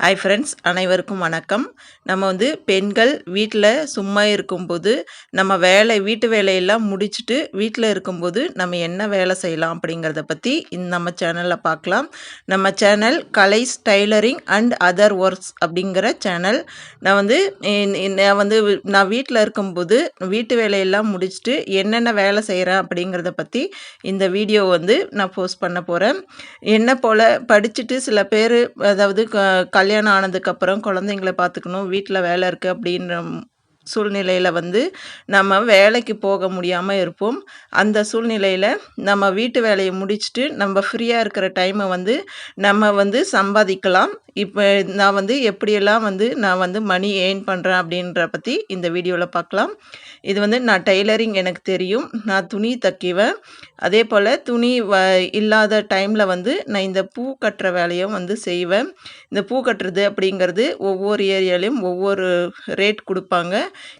Hi friends அனைவருக்கும் வணக்கம். நம்ம வந்து பெண்கள் வீட்டில் சும்மா இருக்கும்போது நம்ம வேலை வீட்டு வேலையெல்லாம் முடிச்சுட்டு வீட்டில் இருக்கும்போது நம்ம என்ன வேலை செய்யலாம் அப்படிங்கிறத பற்றி இந்த நம்ம சேனலில் பார்க்கலாம். நம்ம channel Kalai tailoring and other works அப்படிங்கிற சேனல் நான் வந்து நான் வந்து நான் வீட்டில் இருக்கும்போது வீட்டு வேலையெல்லாம் முடிச்சுட்டு என்னென்ன வேலை செய்கிறேன் அப்படிங்கிறத பற்றி இந்த வீடியோ வந்து நான் போஸ்ட் பண்ண போகிறேன் என்ன போல் படிச்சுட்டு சில பேர் அதாவது க கல்யாணம் ஆனதுக்கப்புறம் குழந்தைங்கள பார்த்துக்கணும் வீட்டில் வேலை இருக்குது அப்படின்ற சூழ்நிலையில் வந்து நம்ம வேலைக்கு போக முடியாமல் இருப்போம். அந்த சூழ்நிலையில் நம்ம வீட்டு வேலையை முடிச்சுட்டு நம்ம ஃப்ரீயாக இருக்கிற டைமை வந்து நம்ம வந்து சம்பாதிக்கலாம். இப்போ நான் வந்து எப்படியெல்லாம் வந்து நான் வந்து மணி ஏர்ன் பண்ணுறேன் அப்படின்ற பற்றி இந்த வீடியோவில் பார்க்கலாம். இது வந்து நான் டெய்லரிங் எனக்கு தெரியும். நான் துணி தைக்குவேன். அதே போல் துணி வ இல்லாத டைமில் வந்து நான் இந்த பூ கட்டுற வேலையும் வந்து செய்வேன். இந்த பூ கட்டுறது அப்படிங்கிறது ஒவ்வொரு ஏரியாலையும் ஒவ்வொரு ரேட் கொடுப்பாங்க.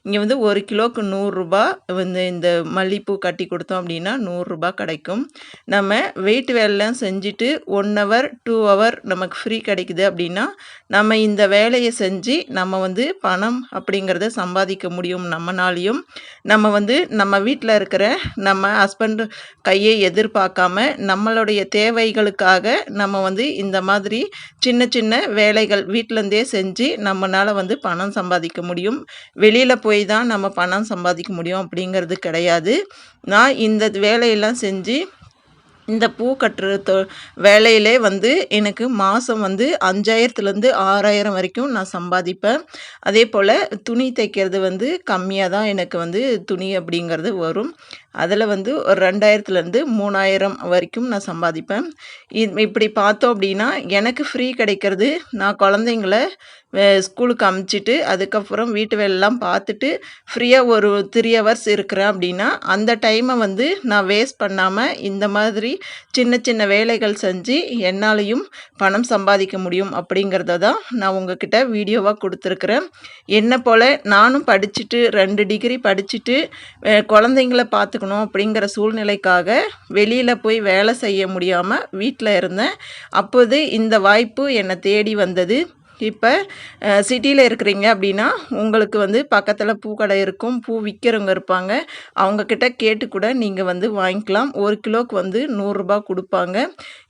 இங்கே வந்து ஒரு கிலோவுக்கு நூறுரூபா வந்து இந்த மல்லிகைப்பூ கட்டி கொடுத்தோம் அப்படின்னா நூறுரூபா கிடைக்கும். நம்ம வெயிட் வேலைலாம் செஞ்சுட்டு ஒன் ஹவர் டூ ஹவர் நமக்கு ஃப்ரீ கிடைக்குது அப்படின்னா நம்ம இந்த வேலையை செஞ்சு நம்ம வந்து பணம் அப்படிங்கிறத சம்பாதிக்க முடியும் நம்மனாலையும். நம்ம வந்து நம்ம வீட்டில் இருக்கிற நம்ம ஹஸ்பண்ட் கையை எதிர்பார்க்காம நம்மளுடைய தேவைகளுக்காக நம்ம வந்து இந்த மாதிரி சின்ன சின்ன வேலைகள் வீட்டிலேருந்தே செஞ்சு நம்மளால் வந்து பணம் சம்பாதிக்க முடியும். வெளியில் வெளியில் போய் தான் நம்ம பணம் சம்பாதிக்க முடியும் அப்படிங்கிறது கிடையாது. நான் இந்த வேலையெல்லாம் செஞ்சு இந்த பூ கட்டுற தொ வேலையிலே வந்து எனக்கு மாதம் வந்து அஞ்சாயிரத்துலேருந்து ஆறாயிரம் வரைக்கும் நான் சம்பாதிப்பேன். அதே போல் துணி தைக்கிறது வந்து கம்மியாக தான் எனக்கு வந்து துணி அப்படிங்கிறது வரும். அதில் வந்து ஒரு ரெண்டாயிரத்துலேருந்து மூணாயிரம் வரைக்கும் நான் சம்பாதிப்பேன். இப்படி பார்த்தோம் அப்படின்னா எனக்கு ஃப்ரீ கிடைக்கிறது நான் குழந்தைங்கள ஸ்கூலுக்கு அமுச்சிட்டு அதுக்கப்புறம் வீட்டு வேலைலாம் பார்த்துட்டு ஃப்ரீயாக ஒரு த்ரீ ஹவர்ஸ் இருக்கிறேன் அப்படின்னா அந்த டைமை வந்து நான் வேஸ்ட் பண்ணாமல் இந்த மாதிரி சின்ன சின்ன வேலைகள் செஞ்சு என்னாலையும் பணம் சம்பாதிக்க முடியும் அப்படிங்கிறத தான் நான் உங்ககிட்ட வீடியோவாக கொடுத்துருக்குறேன். என்னை போல் நானும் படிச்சுட்டு ரெண்டு டிகிரி படிச்சுட்டு குழந்தைங்கள பார்த்துக்கணும் அப்படிங்கிற சூழ்நிலைக்காக வெளியில் போய் வேலை செய்ய முடியாமல் வீட்டில் இருந்தேன். அப்போது இந்த வாய்ப்பு என்னை தேடி வந்தது. இப்போ சிட்டியில் இருக்கிறீங்க அப்படின்னா உங்களுக்கு வந்து பக்கத்தில் பூக்கடை இருக்கும். பூ விற்கிறவங்க இருப்பாங்க. அவங்கக்கிட்ட கேட்டு கூட நீங்கள் வந்து வாங்கிக்கலாம். ஒரு கிலோவுக்கு வந்து நூறுரூபா கொடுப்பாங்க.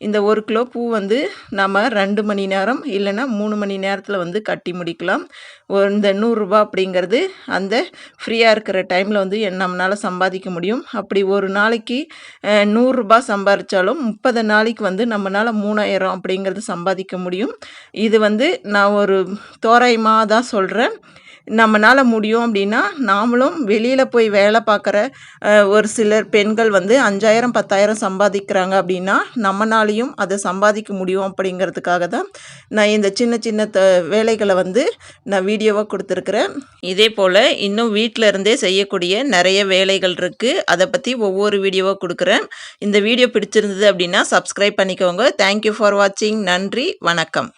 இந்த ஒரு கிலோ பூ வந்து நம்ம ரெண்டு மணி நேரம் இல்லைன்னா மூணு மணி நேரத்தில் வந்து கட்டி முடிக்கலாம். இந்த நூறுரூபா அப்படிங்கிறது அந்த ஃப்ரீயாக இருக்கிற டைமில் வந்து நம்மளால் சம்பாதிக்க முடியும். அப்படி ஒரு நாளைக்கு நூறுரூபா சம்பாதிச்சாலும் முப்பது நாளைக்கு வந்து நம்மளால் மூணாயிரம் அப்படிங்கிறது சம்பாதிக்க முடியும். இது வந்து நான் ஒரு தோராயமாக தான் சொல்கிறேன் நம்மளால் முடியும் அப்படின்னா நாமளும் வெளியில் போய் வேலை பார்க்குற ஒரு சிலர் பெண்கள் வந்து அஞ்சாயிரம் பத்தாயிரம் சம்பாதிக்கிறாங்க அப்படின்னா நம்மளாலையும் அதை சம்பாதிக்க முடியும் அப்படிங்கிறதுக்காக தான் நான் இந்த சின்ன சின்ன த வேலைகளை வந்து நான் வீடியோவாக கொடுத்துருக்குறேன். இதே போல் இன்னும் வீட்டில் இருந்தே செய்யக்கூடிய நிறைய வேலைகள் இருக்குது அதை பற்றி ஒவ்வொரு வீடியோவாக கொடுக்குறேன். இந்த வீடியோ பிடிச்சிருந்தது அப்படின்னா சப்ஸ்கிரைப் பண்ணிக்கோங்க. தேங்க்யூ ஃபார் வாட்சிங் நன்றி. வணக்கம்.